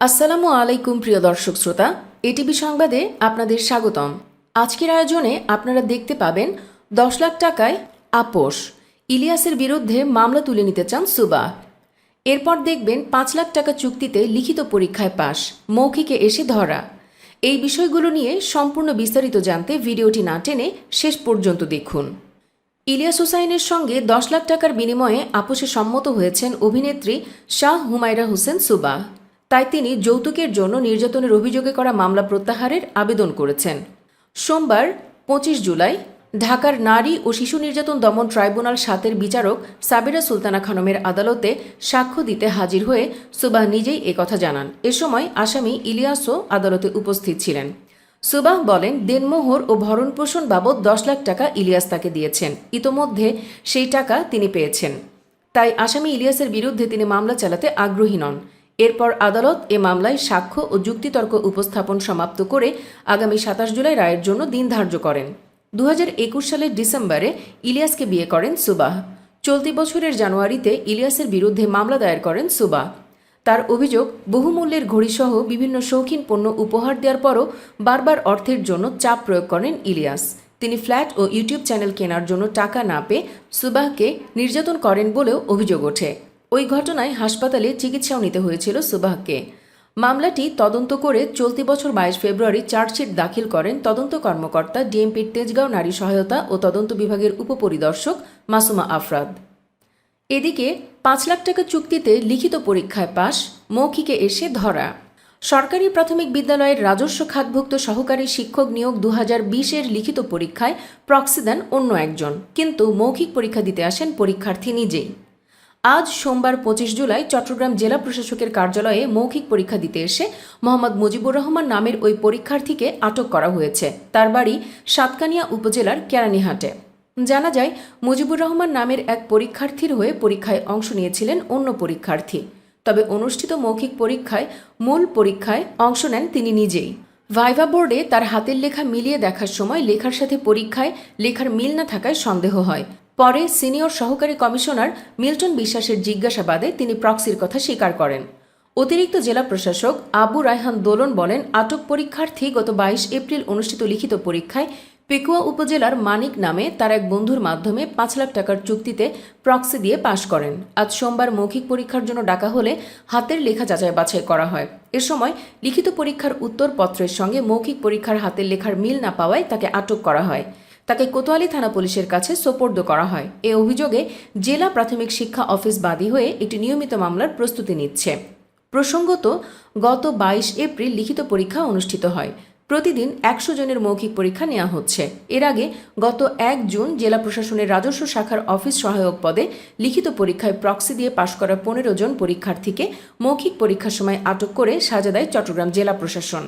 আসসালামু আলাইকুম, প্রিয় দর্শক শ্রোতা। এটিভি সংবাদে আপনাদের স্বাগতম। আজকের আয়োজনে আপনারা দেখতে পাবেন দশ লাখ টাকায় আপোষ। ইলিয়াসের বিরুদ্ধে মামলা তুলে নিতে চান সুবা এরপর দেখবেন পাঁচ লাখ টাকা চুক্তিতে লিখিত পরীক্ষায় পাশ, মৌখিকে এসে ধরা। এই বিষয়গুলো নিয়ে সম্পূর্ণ বিস্তারিত জানতে ভিডিওটি না টেনে শেষ পর্যন্ত দেখুন। ইলিয়াস হুসাইনের সঙ্গে দশ লাখ টাকার বিনিময়ে আপোষে সম্মত হয়েছেন অভিনেত্রী শাহ হুমায়রা হোসেন সুবা তাই তিনি যৌতুকের জন্য নির্যাতনের অভিযোগে করা মামলা প্রত্যাহারের আবেদন করেছেন। সোমবার, পঁচিশ জুলাই, ঢাকার নারী ও শিশু নির্যাতন দমন ট্রাইব্যুনাল সাতের বিচারক সাবিরা সুলতানা খানমের আদালতে সাক্ষ্য দিতে হাজির হয়ে সুবাহ নিজেই একথা জানান। এ সময় আসামি ইলিয়াসও আদালতে উপস্থিত ছিলেন। সুবাহ বলেন, দেনমোহর ও ভরণ পোষণ বাবদ দশ লাখ টাকা ইলিয়াস তাকে দিয়েছেন। ইতোমধ্যে সেই টাকা তিনি পেয়েছেন। তাই আসামি ইলিয়াসের বিরুদ্ধে তিনি মামলা চালাতে আগ্রহী নন। এরপর আদালত এ মামলায় সাক্ষ্য ও যুক্তিতর্ক উপস্থাপন সমাপ্ত করে আগামী সাতাশ জুলাই রায়ের জন্য দিন ধার্য করেন। দু হাজার একুশ সালের ডিসেম্বরে ইলিয়াসকে বিয়ে করেন সুবাহ। চলতি বছরের জানুয়ারিতে ইলিয়াসের বিরুদ্ধে মামলা দায়ের করেন সুবাহ। তার অভিযোগ, বহুমূল্যের ঘড়িসহ বিভিন্ন শৌখিন পণ্য উপহার দেওয়ার পরও বারবার অর্থের জন্য চাপ প্রয়োগ করেন ইলিয়াস। তিনি ফ্ল্যাট ও ইউটিউব চ্যানেল কেনার জন্য টাকা না পেয়ে সুবাহকে নির্যাতন করেন বলেও অভিযোগ ওঠে। ওই ঘটনায় হাসপাতালে চিকিৎসাও নিতে হয়েছিল সুবাহকে। মামলাটি তদন্ত করে চলতি বছর বাইশ ফেব্রুয়ারি চার্জশিট দাখিল করেন তদন্ত কর্মকর্তা ডিএমপির তেজগাঁও নারী সহায়তা ও তদন্ত বিভাগের উপপরিদর্শক মাসুমা আফরাদ। এদিকে পাঁচ লাখ টাকা চুক্তিতে লিখিত পরীক্ষায় পাশ, মৌখিকে এসে ধরা। সরকারি প্রাথমিক বিদ্যালয়ের রাজস্ব খাতভুক্ত সহকারী শিক্ষক নিয়োগ দু বিশের লিখিত পরীক্ষায় প্রক্সি দেন অন্য একজন, কিন্তু মৌখিক পরীক্ষা দিতে আসেন পরীক্ষার্থী নিজেই। আজ সোমবার পঁচিশ জুলাই চট্টগ্রাম জেলা প্রশাসকের কার্যালয়ে মৌখিক পরীক্ষা দিতে এসে মোহাম্মদ মুজিবুর রহমান নামের ওই পরীক্ষার্থীকে আটক করা হয়েছে। তার বাড়ি সাতকানিয়া উপজেলার কেরানীহাটে। জানা যায়, মুজিবুর রহমান নামের এক পরীক্ষার্থীর হয়ে পরীক্ষায় অংশ নিয়েছিলেন অন্য পরীক্ষার্থী। তবে অনুষ্ঠিত মৌখিক পরীক্ষায় মূল পরীক্ষায় অংশ নেন তিনি নিজেই। ভাইভা বোর্ডে তার হাতের লেখা মিলিয়ে দেখার সময় লেখার সাথে পরীক্ষায় লেখার মিল না থাকায় সন্দেহ হয়। পরে সিনিয়র সহকারী কমিশনার মিল্টন বিশ্বাসের জিজ্ঞাসাবাদে তিনি প্রক্সির কথা স্বীকার করেন। অতিরিক্ত জেলা প্রশাসক আবু রায়হান দোলন বলেন, আটক পরীক্ষার্থী গত বাইশ এপ্রিল অনুষ্ঠিত লিখিত পরীক্ষায় পেকুয়া উপজেলার মানিক নামে তার এক বন্ধুর মাধ্যমে পাঁচ লাখ টাকার চুক্তিতে প্রক্সি দিয়ে পাশ করেন। আজ সোমবার মৌখিক পরীক্ষার জন্য ডাকা হলে হাতের লেখা যাচাই বাছাই করা হয়। এ সময় লিখিত পরীক্ষার উত্তরপত্রের সঙ্গে মৌখিক পরীক্ষার হাতের লেখার মিল না পাওয়ায় তাকে আটক করা হয়। তাকে কোতোয়ালি থানা পুলিশের কাছে সোপর্দ করা হয়। এ অভিযোগে জেলা প্রাথমিক শিক্ষা অফিস বাদী হয়ে একটি নিয়মিত মামলার প্রস্তুতি নিচ্ছে। প্রসঙ্গত, গত বাইশ এপ্রিল লিখিত পরীক্ষা অনুষ্ঠিত হয়। প্রতিদিন একশো জনের মৌখিক পরীক্ষা নেওয়া হচ্ছে। এর আগে গত এক জুন জেলা প্রশাসনের রাজস্ব শাখার অফিস সহায়ক পদে লিখিত পরীক্ষায় প্রক্সি দিয়ে পাশ করা পনেরো জন পরীক্ষার্থীকে মৌখিক পরীক্ষার সময় আটক করে সাজা দেয় চট্টগ্রাম জেলা প্রশাসন।